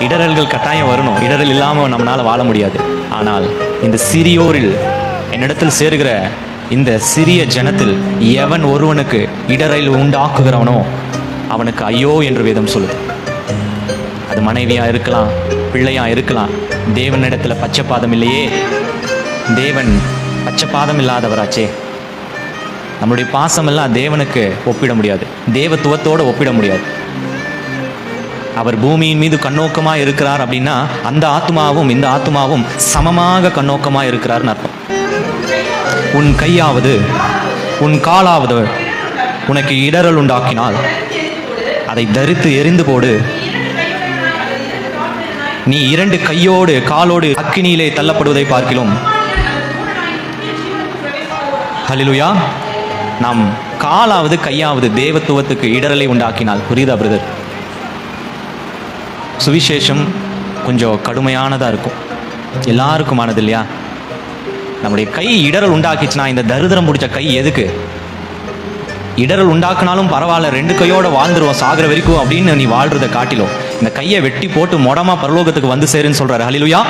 இடரல்கள் கட்டாயம் வரணும். இடரல் இல்லாமல் நம்மளால் வாழ முடியாது. ஆனால் இந்த சிறியோரில் என்னிடத்தில் சேருகிற இந்த சிறிய ஜனத்தில் எவன் ஒருவனுக்கு இடரல் உண்டாக்குகிறவனோ அவனுக்கு ஐயோ என்று வேதம் சொல்லுது. அது மனைவியா இருக்கலாம் பிள்ளையா இருக்கலாம். தேவனிடத்துல பச்சைப்பாதம் இல்லையே. தேவன் பச்சைப்பாதம் இல்லாதவராச்சே. நம்மளுடைய பாசமெல்லாம் தேவனுக்கு ஒப்பிட முடியாது. தேவத்துவத்தோடு ஒப்பிட முடியாது. அவர் பூமியின் மீது கண்ணோக்கமாக இருக்கிறார் அப்படின்னா அந்த ஆத்மாவும் இந்த ஆத்மாவும் சமமாக கண்ணோக்கமாக இருக்கிறார்னு அர்த்தம். உன் கையாவது உன் காலாவது உனக்கு இடரல் உண்டாக்கினால் அதை தரித்து எரிந்து போடு. நீ இரண்டு கையோடு காலோடு அக்கினியிலே தள்ளப்படுவதை பார்க்கிலும். ஹலிலுயா நாம் காலாவது கையாவது தேவத்துவத்துக்கு இடரலை உண்டாக்கினால். புரியுதா பிரதர்? சுவிசேஷம் கொஞ்சம் கடுமையானதாக இருக்கும். எல்லாருக்குமானது இல்லையா? நம்முடைய கை இடரல் உண்டாக்கிச்சுன்னா இந்த தரிதிரம் பிடிச்ச கை எதுக்கு? இடரல் உண்டாக்குனாலும் பரவாயில்ல ரெண்டு கையோட வாழ்ந்துருவோம் சாகிற வரைக்கும் அப்படின்னு நீ வாழ்றதை காட்டிலும். இந்த கையை வெட்டி போட்டு மொடமா பரலோகத்துக்கு வந்து சேருன்னு சொல்றாரு. ஹலிலுயா